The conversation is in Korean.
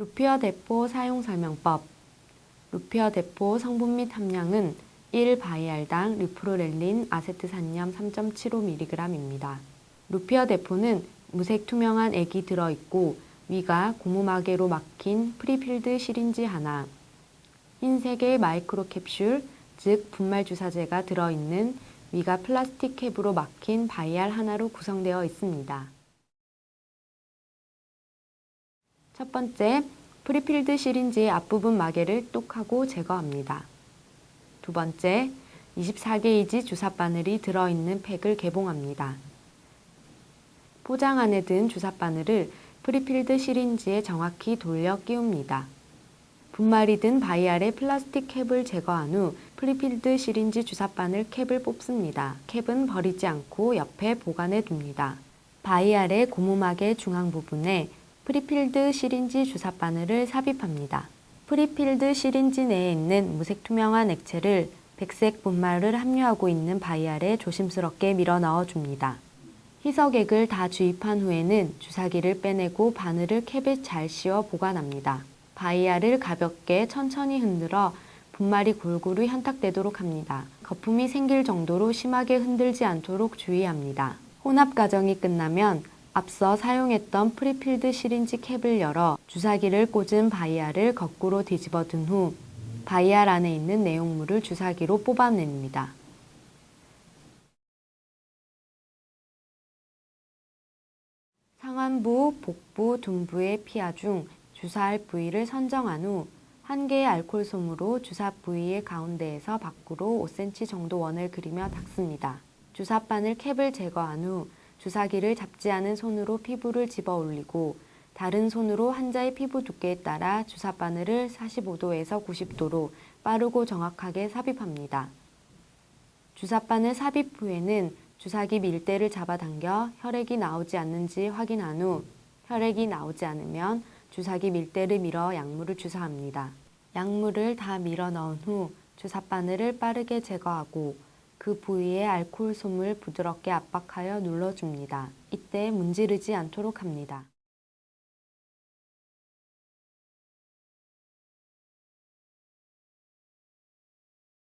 루피어 대포 사용 설명법 루피어 대포 성분 및 함량은 1바이알당 리프로렐린 아세트 산염 3.75mg입니다. 루피어 대포는 무색 투명한 액이 들어있고 위가 고무마개로 막힌 프리필드 시린지 하나, 흰색의 마이크로 캡슐, 즉 분말 주사제가 들어있는 위가 플라스틱 캡으로 막힌 바이알 하나로 구성되어 있습니다. 첫 번째, 프리필드 시린지의 앞부분 마개를 똑하고 제거합니다. 두 번째, 24게이지 주사 바늘이 들어있는 팩을 개봉합니다. 포장 안에 든 주사 바늘을 프리필드 시린지에 정확히 돌려 끼웁니다. 분말이 든 바이알의 플라스틱 캡을 제거한 후 프리필드 시린지 주사 바늘 캡을 뽑습니다. 캡은 버리지 않고 옆에 보관해 둡니다. 바이알의 고무막의 중앙 부분에 프리필드 시린지 주사 바늘을 삽입합니다. 프리필드 시린지 내에 있는 무색 투명한 액체를 백색 분말을 함유하고 있는 바이알에 조심스럽게 밀어 넣어 줍니다. 희석액을 다 주입한 후에는 주사기를 빼내고 바늘을 캡에 잘 씌워 보관합니다. 바이알을 가볍게 천천히 흔들어 분말이 골고루 현탁되도록 합니다. 거품이 생길 정도로 심하게 흔들지 않도록 주의합니다. 혼합 과정이 끝나면 앞서 사용했던 프리필드 시린지 캡을 열어 주사기를 꽂은 바이알을 거꾸로 뒤집어 둔 후 바이알 안에 있는 내용물을 주사기로 뽑아냅니다. 상안부, 복부, 둔부의 피하 중 주사할 부위를 선정한 후 한 개의 알코올 솜으로 주사 부위의 가운데에서 밖으로 5cm 정도 원을 그리며 닦습니다. 주사바늘 캡을 제거한 후 주사기를 잡지 않은 손으로 피부를 집어 올리고 다른 손으로 환자의 피부 두께에 따라 주사 바늘을 45도에서 90도로 빠르고 정확하게 삽입합니다. 주사 바늘 삽입 후에는 주사기 밀대를 잡아당겨 혈액이 나오지 않는지 확인한 후 혈액이 나오지 않으면 주사기 밀대를 밀어 약물을 주사합니다. 약물을 다 밀어 넣은 후 주사 바늘을 빠르게 제거하고 그 부위에 알코올 솜을 부드럽게 압박하여 눌러줍니다. 이때 문지르지 않도록 합니다.